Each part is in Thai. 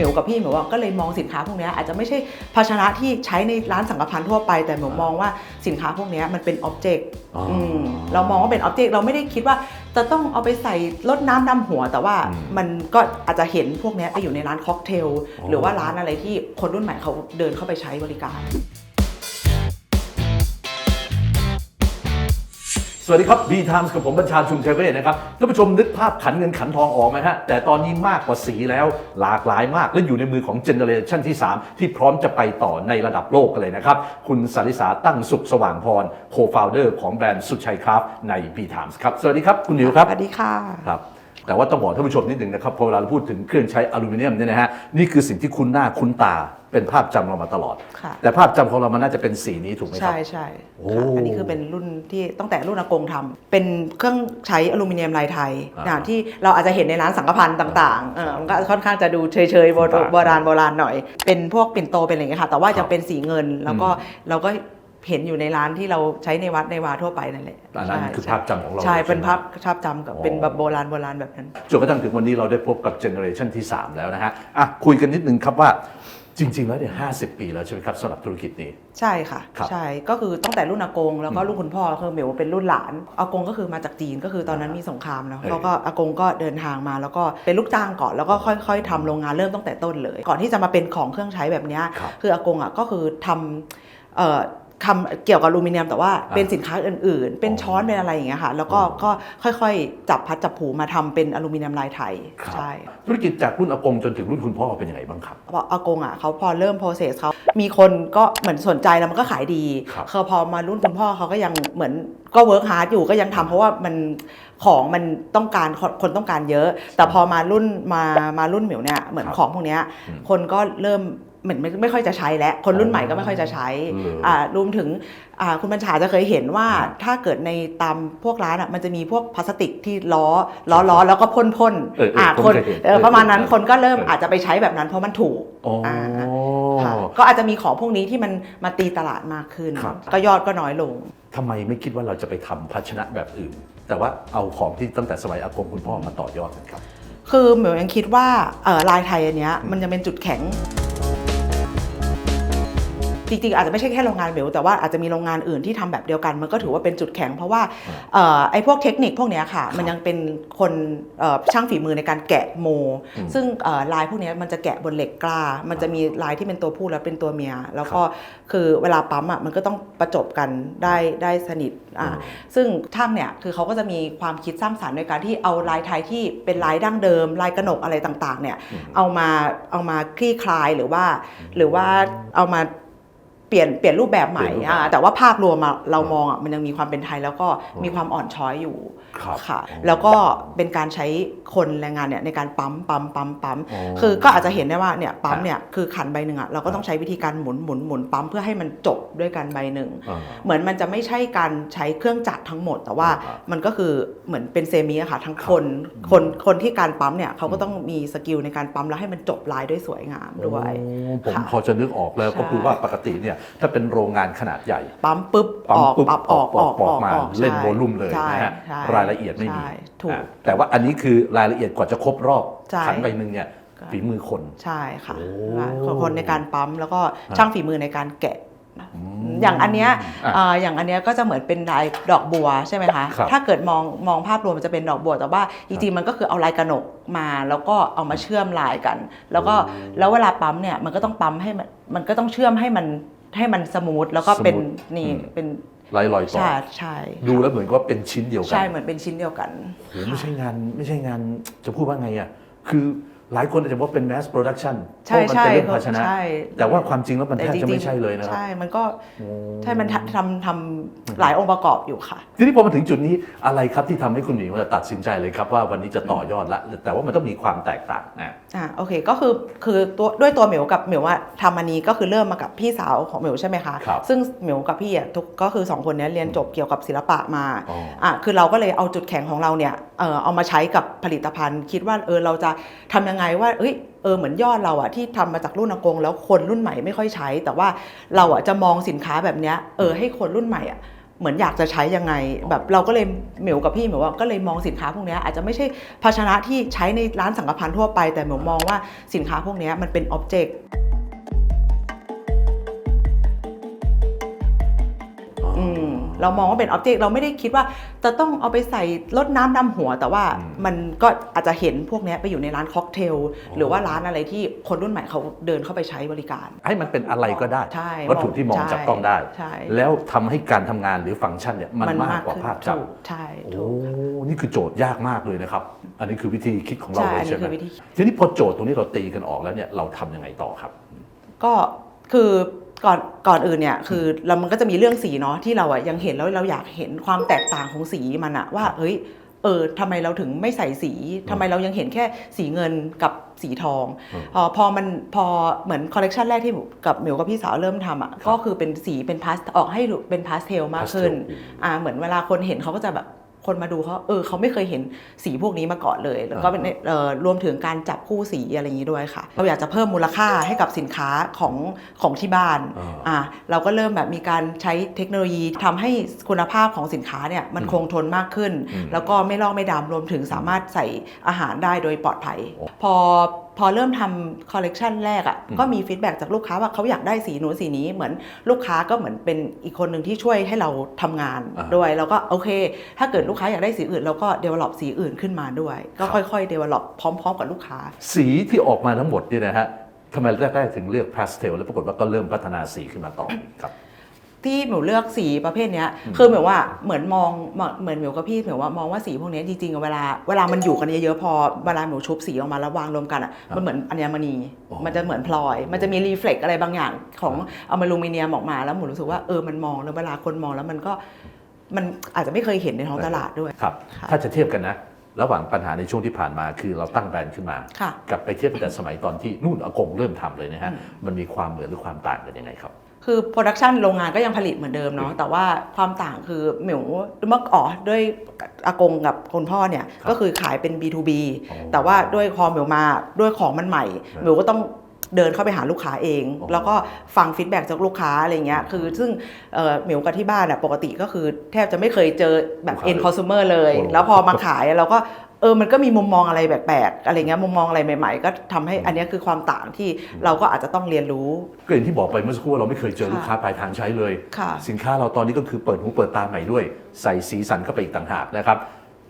มิวกับพี่หมิวอะก็เลยมองสินค้าพวกเนี้ยอาจจะไม่ใช่ภาชนะที่ใช้ในร้านสังฆพันธ์ทั่วไป แต่หมิวมองว่าสินค้าพวกเนี้ยมันเป็นอ็อบเจกต์อ๋ออืเรามองว่าเป็นอ็อบเจกต์เราไม่ได้คิดว่าจะต้องเอาไปใส่รดน้ำดำหัว แต่ว่าอืมมันก็อาจจะเห็นพวกเนี้ยไปอยู่ในร้านค็อกเทลอ๋อหรือว่าร้านอะไรที่คนรุ่นใหม่เขาเดินเข้าไปใช้บริการ วัสดีครับ B Times กับผมบัญชาชุมเชยเวทนะครับท่านผู้ชมนึกภาพขันเงินขันทองออกไหมฮะแต่ตอนนี้มากกว่าสีแล้วหลากหลายมาก และอยู่ในมือของเจเนอเรชันที่ 3 ที่พร้อมจะไปต่อในระดับโลกกันเลยนะครับ คุณสาริสาตั้งสุขสว่างพรโคฟาวเดอร์ของแบรนด์สุดชัยคราฟใน B Times ครับ สวัสดีครับ คุณนิวครับ สวัสดีค่ะครับ แต่ว่าต้องบอกท่านผู้ชมนิดหนึ่งนะครับพอเวลาเราพูดถึงเครื่องใช้อลูมิเนียมเนี่ยนะฮะนี่คือสิ่งที่คุ้นหน้าคุ้นตาเป็นภาพจำเรามาตลอด ค่ะ แต่ภาพจำของเรามันน่าจะเป็นสีนี้ถูกไหมครัใช่ใช่โอ้ ค่ะอันนี้คือเป็นรุ่นที่ตั้งแต่รุ่นอากงทำเป็นเครื่องใช้อลูมิเนียมลายไทยอ่าอย่างที่เราอาจจะเห็นในร้านสังฆพันธ์ต่างๆเออมันก็ค่อนข้างจะดูเฉยๆโบต่างๆโบราณโบราณหน่อย เป็นพวกปิ่นโตเป็นอะไรอย่างเงี้ยค่ะ แต่ว่าครัจะบเป็นสีเงินแล้วก็อืมเราก็ เห็นอยู่ในร้านที่เราใช้ในวัดในวาทั่วไปนั่นแหละอันนั้นใช่คือภาพจำของเราใช่เลยเป็นใช่ไหมภาพภาพจำกับอ๋อเป็นแบบโบราณโบราณแบบนั้นจนกระทั่งถึงวันนี้เราได้พบกับเจเนอเรชันที่ 3 แล้วนะฮะอะคุยกันนิดนึงครับว่าจริง ๆ แล้วเนี่ยห้ปีแล้วใช่ไหมครับสำหรับธุรกิจนี้ ใช่ค่ะครับใช่ก็คือตั้งแต่รุ่นอากง แล้วก็รุ่นคุณพ่อคือเหมียวเป็นรุ่นหลานอากงก็คือมาจากจีนก็คือตอนนั้นมีสงครามแล้วเออแล้วก็อากงก็เดินทางมา แล้วก็เป็นลูกจ้างก่อนแล้วก็ค่อย ๆทำโรงงานเริ่มตั้งแต่ต้นเลย ก่อนที่จะมาเป็นของเครื่องใช้แบบเนี้ยครับคืออากงอะก็คือทำ เอ่อทำเกี่ยวกับอลูมิเนียมแต่ว่าอ่าเป็นสินค้าอื่น ๆ เป็นอ๋อช้อนเป็นอะไรอย่างเงี้ยค่ะแล้วก็อ๋อก็ค่อยๆ จับพัดจับผูมาทำเป็นอลูมิเนียมลายไทยครับใช่ธุรกิจจากรุ่นอากงจนถึงรุ่นคุณพ่อเป็นยังไงบ้างครับเพราะอากงอะเขาพอเริ่ม process เขามีคนก็เหมือนสนใจแล้วมันก็ขายดีครับคือพอมารุ่นคุณพ่อเขาก็ยังเหมือนก็ work hard อยู่ก็ยังทำเพราะว่ามันของมันต้องการคนคนต้องการเยอะ แต่พอมารุ่นมามารุ่นเหมียวเนี่ยเหมือนครับของพวกเนี้ยอืมคนก็เริ่ม เหมือนไม่ไม่ค่อยจะใช้แล้วคนรุ่นใหม่ก็ไม่ค่อยจะใช้เอออ่อ่ารวมถึงอ่าคุณบัญชาจะเคยเห็นว่าครับถ้าเกิดในตามพวกร้านอะมันจะมีพวกพลาสติกที่ล้อล้อล้อแล้วก็พ่นพ่นเออเออผมคนเคยเห็นเออประมาณนั้นเออคนก็เริ่มเออออาจจะไปใช้แบบนั้นเพราะมันถูกอ๋ออค่ะก็อาจจะมีของพวกนี้ที่มันมาตีตลาดมากขึ้นครับก็ยอดก็น้อยลงทำไมไม่คิดว่าเราจะไปทำภาชนะแบบอื่น แต่ว่าเอาของที่ตั้งแต่สมัยอากงคุณพ่อมาต่อยอดกันครับ คือเหมียวยังคิดว่าเอ่อลายไทยอันเนี้ยมันยังเป็นจุดแข็ง จริงๆ อาจจะไม่ใช่แค่โรงงานเหมียวแต่ว่าอาจจะมีโรงงานอื่นที่ทำแบบเดียวกัน มันก็ถือว่าเป็นจุดแข็ง เพราะว่าเอ่อไอ้พวกเทคนิคพวกเนี้ยค่ะ มันยังเป็นคนเอ่อช่างฝีมือในการแกะโมอืมซึ่งเอ่อลายพวกเนี้ยมันจะแกะบนเหล็กกล้า มันจะมีลายที่เป็นตัวผู้และเป็นตัวเมีย แล้วก็คือเวลาปั๊มอะมันก็ต้องประจบกันได้ได้สนิทอ่าอืมซึ่งช่างเนี่ยคือเขาก็จะมีความคิดสร้างสรรค์ในการที่เอาลายไทยที่เป็นลายดั้งเดิม ลายกระหนกอะไรต่างๆเนี่ยอืมเอามาเอามาคลี่คลายหรือว่า หรือว่าเอามา เปลี่ยนเปลี่ยนรูปแบบใหม่เปลี่ยนรูปแบบอ่าแต่ว่าภาพรวมอะเรามองอะมันยังมีความเป็นไทยแล้วก็มีความอ่อนช้อยอยู่ครับค่ะอ๋อแล้วก็เป็นการใช้คนแรงงานเนี่ยในการปั๊มปั๊มปั๊มปั๊มอ๋อคือก็อาจจะเห็นได้ว่าเนี่ยปั๊มครับเนี่ยคือขันใบหนึ่งอะเราก็ต้องใช้วิธีการหมุนหมุนหมุนปั๊มเพื่อให้มันจบด้วยกันใบหนึ่งอ่าเหมือนมันจะไม่ใช่การใช้เครื่องจักรทั้งหมด แต่ว่าอ่ามันก็คือเหมือนเป็นเซมิอะค่ะทั้งครับคนคนคนที่การปั๊มเนี่ยเขาก็ต้องมีสกิลในการปั๊มแล้วให้มันจบลายด้วยสวยงามด้วยโอ้ผมค่ะพอจะนึกออกแล้วใช่ก็คือว่าปกติเนี่ยถ้าเป็นโรงงานขนาดใหญ่ปั๊มปุ๊บปั๊อมอกปุ๊บปั๊บออกออกออกมาออกเล่นใช่โวลุ่มเลยใช่นะฮะใช่รายละเอียดไม่มีใช่ถูกอะแต่ว่าอันนี้คือรายละเอียดกว่าจะครบรอบใช่ขันใบหนึ่งเนี่ยก็ฝีมือคนใช่ค่ะโอ้คนคนในการปั๊มแล้วก็อ่าช่างฝีมือในการแกะมอย่างอันเนี้ยอะเอ่ออย่างอันเนี้ยก็จะเหมือนเป็นลายดอกบัวใช่ไหมคะครับถ้าเกิดมองมองภาพรวมมันจะเป็นดอกบัว แต่ว่าจริงๆมันก็คือเอาลายกระหนกมาแล้วก็เอามาเชื่อมลายกัน แล้วก็แล้วเวลาปั๊มเนี่ยมันก็ต้องปั๊มให้มันมันก็ต้องเชื่อมให้มัน ให้มันสมูทแล้วก็เป็นสมูทนี่อืม เป็นลายลอยต่อใช่ใช่ดูแล้วเหมือนกับว่าเป็นชิ้นเดียวกัใช่เหมือนเป็นชิ้นเดียวกัน โหไม่ใช่งานไม่ใช่งานจะพูดว่าไงอะคือ หลายคนอาจจะบอกว่าเป็น mass production ใช่เพราะมันใช่เป็นเรื่องภาชนะ ใช่แต่ว่าความจริงแล้วมันแทบแต่จะริไม่งๆใช่เลยนะครับ ใช่ มันก็โอ้ใช่มันทำทำทำหลายองค์ประกอบอยู่ค่ะ ทีนี้พอมาถึงจุดนี้อะไรครับที่ทำให้คุณหมิวตัดสินใจเลยครับว่าวันนี้จะต่อยอดละแต่ว่ามันต้องมีความแตกต่างนะ อ่าโอเคก็คือคือตัวด้วยตัวเหมียวกับเหมียวว่าทำอันนี้ก็คือเริ่มมากับพี่สาวของเหมียวใช่ไหมคะครับซึ่งเหมียวกับพี่อะทุกก็คือสองคนเนี้ยเรียนจบเกี่ยวกับศิลปะมาอ๋ออะคือเราก็เลยเอาจุดแข็งของเราเนี่ยเออเอามาใช้กับผลิตภัณฑ์ คิดว่าเออเราจะทำยังไงว่าเอ้ยเออเหมือนยอดเราอะที่ทำมาจากรุ่นอากง แล้วคนรุ่นใหม่ไม่ค่อยใช้ แต่ว่าเราอะจะมองสินค้าแบบเนี้ยเออให้คนรุ่นใหม่อะเหมือนอยากจะใช้ยังไง แบบเราก็เลยเหมียวกับพี่เหมียวว่าก็เลยมองสินค้าพวกเนี้ยอาจจะไม่ใช่ภาชนะที่ใช้ในร้านสังกพันทั่วไป แต่เหมียวมองว่าสินค้าพวกเนี้ยมันเป็นอ็อบเจกต์ เรามองว่าเป็นอ็อบเจกต์เราไม่ได้คิดว่าจะต้องเอาไปใส่รดน้ำดำหัว แต่ว่าอืมมันก็อาจจะเห็นพวกเนี้ยไปอยู่ในร้านค็อกเทลหรือว่าร้านอะไรที่คนรุ่นใหม่เขาเดินเข้าไปใช้บริการ ให้มันเป็นอะไรก็ได้ใช่วัตถุที่มองใช่จับต้องได้ใช่แล้วทำให้การทำงานหรือฟังก์ชันเนี่ยมันมากกว่าขึ้นภาพจับถูกใช่โอ้ถูกนี่คือโจทย์ยากมากเลยนะครับ อันนี้คือวิธีคิดของเราใช่เลยอันนี้ใช่ไหมคือวิธีคิดทีนี้พอโจทย์ตรงนี้เราตีกันออกแล้วเนี่ยเราทำยังไงต่อครับ ก็คือ ก่อนก่อนอื่นเนี่ยคือเรามันก็จะมีเรื่องสีเนาะที่เราอะยังเห็นแล้วเราอยากเห็นความแตกต่างของสีมันอะว่าเฮ้ยเออทำไมเราถึงไม่ใส่สีทำไมเรายังเห็นแค่สีเงินกับสีทองอืมพอพอมันพอเหมือนคอลเลกชันแรกที่หมิวกับหมิวกับพี่สาวเริ่มทำอะก็คือเป็นสีเป็นพาสออกให้ดูเป็นพาสเทลมากขึ้น pastel อ่าเหมือนเวลาคนเห็นเขาก็จะแบบ คนมาดูเขาเออเขาไม่เคยเห็นสีพวกนี้มาก่อนเลย แล้วก็เป็นเอ่อรวมถึงการจับคู่สีอะไรอย่างนี้ด้วยค่ะ เราอยากจะเพิ่มมูลค่าให้กับสินค้าของของที่บ้านอ่าอ่าเราก็เริ่มแบบมีการใช้เทคโนโลยีทำให้คุณภาพของสินค้าเนี่ยมันอืมคงทนมากขึ้นอืมแล้วก็ไม่ลอกไม่ดำรวมถึงสามารถใส่อาหารได้โดยปลอดภัยโอ้พอพอเริ่มทำคอลเลกชันแรกอะ่ะอืมก็มีฟีดแบ็กจากลูกค้าว่าเขาอยากได้สีหนูนสีนี้เหมือนลูกค้าก็เหมือนเป็นอีกคนหนึ่งที่ช่วยให้เราทำงานอ่าด้วยแล้วก็โอเค ถ้าเกิดลูกค้าอยากได้สีอื่นเราก็ develop สีอื่นขึ้นมาด้วย ก็ครับค่อยๆ develop พร้อม ๆ กับลูกค้า สีที่ออกมาทั้งหมดเนี่ยนะฮะทำไมแรกๆถึงเลือกพาสเทลแล้วปรากฏว่าก็เริ่มพัฒนาสีขึ้นมาต่อครับ ที่หมิวเลือกสีประเภทเนี้ยคือหมิวว่าเหมือนมองเหมือนหมิวกับพี่หมิวว่ามองว่าสีพวกเนี้ยจริงๆอะเวลาเวลามันอยู่กันเยอะๆพอเวลาหมิวชุบสีออกมาแล้ววางรวมกันอะครับมันเหมือนอัญมณีอ๋อมันจะเหมือนพลอย มันจะมีรีเฟล็กอะไรบางอย่างของอะลูมิเนียมออกมาแล้วหมิวรู้สึกว่าเออมันมองแล้วเวลาคนมองแล้วมันก็มันอาจจะไม่เคยเห็นในท้องตลาดด้วยครับค่ะถ้าจะเทียบกันนะระหว่างปัญหาในช่วงที่ผ่านมาคือเราตั้งแบรนด์ขึ้นมาค่ะกับไปเทียบกับแต่สมัยตอนที่นู่นอากงเริ่มทำเลยนะฮะอืมมันมีความเหมือนหรือความต่างกันยังไงครับ คือโปรดักชันโรงงานก็ยังผลิตเหมือนเดิมเนาะแต่ว่าความต่างคือหมิวเมื่ออ๋อด้วยอากงกับคุณพ่อเนี่ยครับก็คือขายเป็น B2B อ๋อแต่ว่าด้วยคอหมิวมาด้วยของมันใหม่ครับหมิวก็ต้องเดินเข้าไปหาลูกค้าเองอ๋อแล้วก็ฟังฟีดแบ็กจากลูกค้าอะไรเงี้ยคือซึ่งเอ่อหมิวกับที่บ้านอะปกติก็คือแทบจะไม่เคยเจอแบบลูกค้า end consumer เลยโอ้แล้วพอมาขายอะเราก็ เออมันก็มีมุมมองอะไรแปลกๆอะไรเงี้ยมุมมองอะไรใหม่ๆ ก็ทำให้อันเนี้ยคือความต่างที่เราก็อาจจะต้องเรียนรู้ ก็อย่างที่บอกไปเมื่อสักครู่ว่าเราไม่เคยเจอค่ะลูกค้าปลายทางใช้เลยค่ะสินค้าเราตอนนี้ก็คือเปิดหูเปิดตาใหม่ด้วย ใส่สีสันเข้าไปอีกต่างหากนะครับ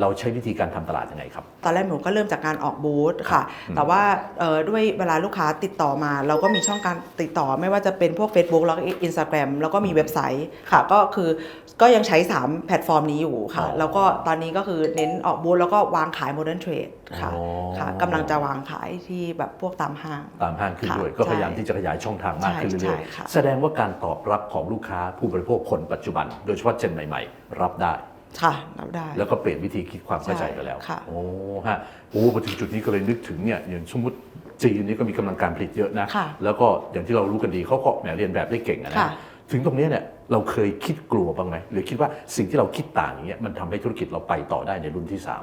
เราใช้วิธีการทำตลาดยังไงครับ ตอนแรกหนูก็เริ่มจากการออกบูธค่ะอืมแต่ว่าเอ่อด้วยเวลาลูกค้าติดต่อมา เราก็มีช่องการติดต่อไม่ว่าจะเป็นพวก Facebook แล้วก็ Instagram แล้วก็มีเว็บไซต์ค่ะ ก็คือ ก็ยังใช้ 3 แพลตฟอร์มนี้อยู่ค่ะอ๋อแล้วก็ตอนนี้ก็คือเน้นออกบูธแล้วก็วางขาย Modern Trade ค่ะอ๋อค่ะกำลังจะวางขายที่แบบพวกตามห้าง ตามห้างขึ้นค่ะด้วย ก็พยายามใช่ที่จะขยายช่องทางมากขึ้นใช่เรื่อยใช่ค่ะๆแสดงว่าการตอบรับของลูกค้าผู้บริโภคคนปัจจุบัน โดยเฉพาะเจนใหม่ ๆ รับได้ค่ะรับได้ แล้วก็เปลี่ยนวิธีคิดความเข้าใจไปแล้วค่ะโอ้ฮะโอ้พอถึงจุดนี้ก็เลยนึกถึงเนี่ยอย่างสมมติจีนนี่ก็มีกำลังการผลิตเยอะนะค่ะแล้วก็อย่างที่เรารู้กันดีเขาก็แหมเรียนแบบได้เก่งอะนะค่ะถึงตรงเนี้ยเนี่ย เราเคยคิดกลัวบ้างไหมหรือคิดว่าสิ่งที่เราคิดต่างอย่างเงี้ยมันทำให้ธุรกิจเราไปต่อได้ในรุ่นที่สาม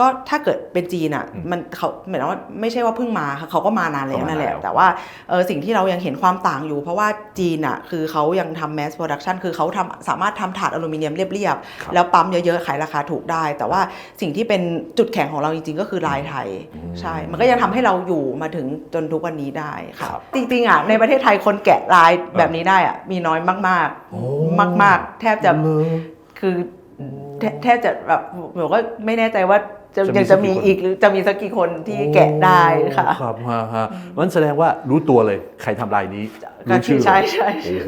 ก็ถ้าเกิดเป็นจีนอะอืมมันเขาเหมือนว่าไม่ใช่ว่าเพิ่งมาค่ะเขาก็มานานแล้วเขามานานนั่นแหละแล้วแต่ว่าเออสิ่งที่เรายังเห็นความต่างอยู่ เพราะว่าจีนอะคือเขายังทำ mass production คือเขาทำสามารถทำถาดอลูมิเนียมเรียบครับๆ แล้วปั๊มเยอะๆ ขายราคาถูกได้ แต่ว่าสิ่งที่เป็นจุดแข็งของเราจริงๆ ก็คือลายไทยอืมใช่ มันก็ยังทำให้เราอยู่มาถึงจนทุกวันนี้ได้ค่ะครับจริงๆอะในประเทศไทยคนแกะลายแบบนี้ได้อะมีน้อยมากโอ้ๆมาก ๆ แทบจะเหรอคือแทแทบจะแบบหนูก็ไม่แน่ใจว่า จะจะมียังจะมีสักกี่คน อีกหรือจะมีสักกี่คนที่แกะได้ค่ะโอ้ครับฮะฮะมันแสดงว่ารู้ตัวเลยใครทำลายนี้ก็รู้ชื่อใช่ใช่ โอ้โ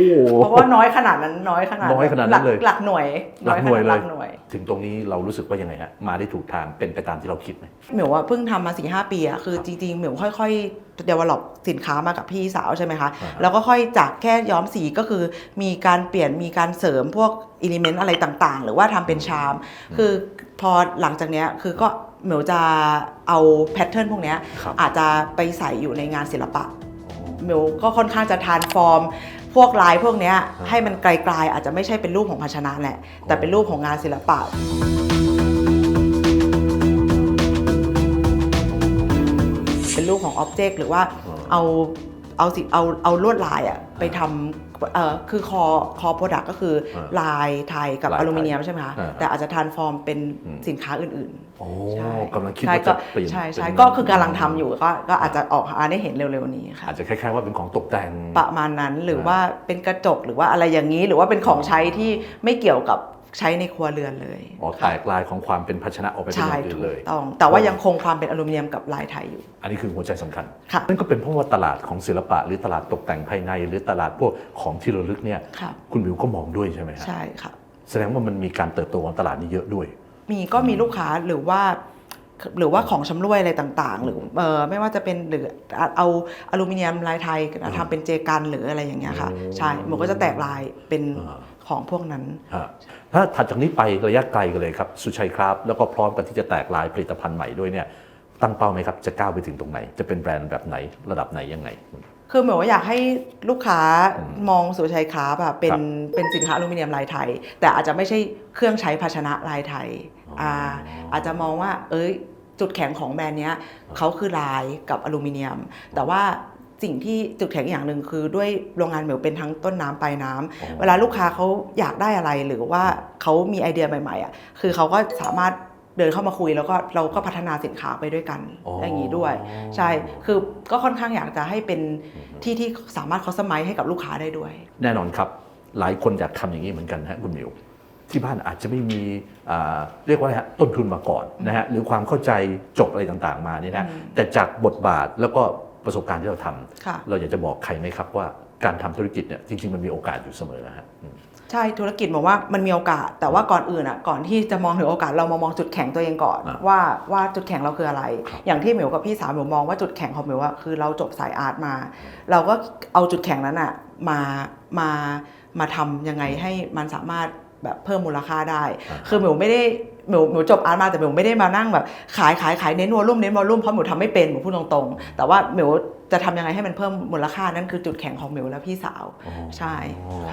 ห เพราะว่าน้อยขนาดนั้นน้อยขนาดน้อยขนาดนั้นเลย หลักหน่วยหลักหน่วยขเลหยลักหน่วยถึงตรงนี้เรารู้สึกว่ายังไงฮะมาได้ถูกทางเป็นไปตามที่เราคิดไหม เหมียวว่าเพิ่งทำมาสี่ห้าปีอะคือจริงๆเหมียวค่อย ๆ develop สินค้ามากับพี่สาวใช่ไหมคะอ่าฮะแล้วก็ค่อยจากแค่ย้อมสีก็คือ มีการเปลี่ยนมีการเสริมพวกอิเลเมนต์อะไรต่างๆ หรือว่าทำเป็นชาม คือพอหลังจากเนี้ยคือก็เหมียวจะเอาแพทเทิร์นพวกเนี้ยครับอาจจะไปใส่อยู่ในงานศิลปะเหมียวก็ค่อนข้างจะทานฟอร์ม พวกลายพวกเนี้ยให้มันไกลๆอาจจะไม่ใช่เป็นรูปของภาชนะแหละแต่เป็นรูปของงานศิลปะ องอ็อบเจกต์หรือว่าอ๋อเอาเอาสิเอาเอาลวดลายอะไปทำเอ่อคือคอคอโปรดักก็คือเออลายไทยกับลายไทยอลูมิเนียมใช่ไหมคะเออแต่อาจจะทานฟอร์มเป็นอืม สินค้าอื่นโอ้ๆใช่กำลังคิดใช่ว่าก็จะเปลี่ยนใช่ใช่เป็นก็คือกำลังทำอยู่ก็ก็อาจจะออกมาได้เห็นเร็วๆนี้ค่ะ อาจจะคล้ายๆว่าเป็นของตกแต่ง ประมาณนั้นหรือเออว่าเป็นกระจกหรือว่าอะไรอย่างนี้หรือว่าเป็นของใช้ที่ไม่เกี่ยวกับ ใช้ในครัวเรือนเลยอ๋อแตกลายของความเป็นภาชนะออกไปเป็นอใช่ย่างอื่ถูนเลกยต้องแต่ว่ายังคงความเป็นอลูมิเนียมกับลายไทยอยู่ อันนี้คือหัวใจสำคัญค่ะนั่นก็เป็นเพราะว่าตลาดของศิลปะ หรือตลาดตกแต่งภายใน หรือตลาดพวกของที่ระลึกเนี่ยค่ะคุณวิวก็มองด้วยใช่ไหมฮะใช่ค่ะแสแสดงว่ามันมีการเติบโตของตลาดนี้เยอะด้วย มีก็มีลูกค้าหรือว่าหรือว่าของชำร่วยอะไรต่างๆ หรือเออไม่ว่าจะเป็นหรือเอาอลูมิเนียมลายไทยทำเป็นเจกันหรืออะไรอย่างเงี้ยค่ะโอ้ใช่หมูก็จะแตกลายเป็นอ่า ของพวกนั้นฮะถ้าถัดจากนี้ไประยะไกลกันเลยครับ สุชัยครับ แล้วก็พร้อมกันที่จะแตกลายผลิตภัณฑ์ใหม่ด้วยเนี่ยตั้งเป้าไหมครับ จะก้าวไปถึงตรงไหน จะเป็นแบรนด์แบบไหนระดับไหนยังไง คือเหมือนว่าอยากให้ลูกค้าอืมมองสุชัยคราฟอะเป็นครับเป็นสินค้าอลูมิเนียมลายไทย แต่อาจจะไม่ใช่เครื่องใช้ภาชนะลายไทยอ๋ออ่าอาจจะมองว่า เอ้ยจุดแข็งของแบรนด์เนี้ยเขาคือลายกับอลูมิเนียม แต่ว่า สิ่งที่จุดแข็งอย่างหนึ่งคือด้วยโรงงานเหมียวเป็นทั้งต้นน้ำปลายน้ำอ๋อเวลาลูกค้าเขาอยากได้อะไรหรือว่าเขามีไอเดียใหม่ๆอะคือเขาก็สามารถเดินเข้ามาคุยแล้วก็เราก็พัฒนาสินค้าไปด้วยกันอ๋อออย่างนี้ด้วย ใช่คือก็ค่อนข้างอยากจะให้เป็นที่ที่สามารถคอสตอมไมซ์ให้กับลูกค้าได้ด้วย แน่นอนครับ หลายคนอยากทำอย่างนี้เหมือนกันฮะคุณหมิวที่บ้านอาจจะไม่มีอ่าเรียกว่าอะไรฮะต้นทุนมาก่อนนะฮะหรือความเข้าใจจบอะไรต่างๆมานี่นะอืมแต่จากบทบาทแล้วก็ ประสบการณ์ที่เราทำค่ะเราอยากจะบอกใครไหมครับว่าการทำธุรกิจเนี่ยจริง ๆ มันมีโอกาสอยู่เสมอนะฮะอืมใช่ธุรกิจบอกว่ามันมีโอกาส แต่ว่าก่อนอื่นอะก่อนที่จะมองถึงโอกาสเรามามองจุดแข็งตัวเองก่อนอะว่าว่าจุดแข็งเราคืออะไรครับอย่างที่หมิวกับพี่สาวหมิวมองว่าจุดแข็งของหมิวว่าคือเราจบสายอาร์ตมา เราก็เอาจุดแข็งนั้นอะมามามาทำยังไงให้มันสามารถแบบเพิ่มมูลค่าได้อ่าคือหมิวไม่ได้ หมิวหมิวจบอาร์ตมาแต่หมิวไม่ได้มานั่งแบบขายขายขายเน้นวอลลุ่มเน้นวอลลุ่มเพราะหมิวทำไม่เป็นหมิวพูดตรงๆ แต่ว่าหมิวจะทำยังไงให้มันเพิ่มมูลค่านั่นคือจุดแข็งของหมิวและพี่สาว อ๋อใช่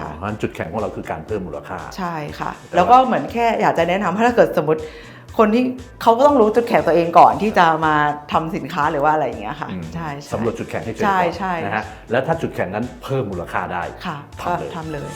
ค่ะ เพราะฉะนั้นจุดแข็งของเราคือการเพิ่มมูลค่า ใช่ค่ะ แล้วก็เหมือนแค่อยากจะแนะนำว่าถ้าเกิดสมมติ คนที่เขาก็ต้องรู้จุดแข็งตัวเองก่อนที่จะมาทำสินค้าหรือว่าอะไรอย่างเงี้ยค่ะอืมใช่ใช่ สำรวจจุดแข็งให้เจอใช่ก่อนใช่ นะฮะและถ้าจุดแข็งนั้นเพิ่มมูลค่าได้ ค่ะทำเลยก็ทำเลย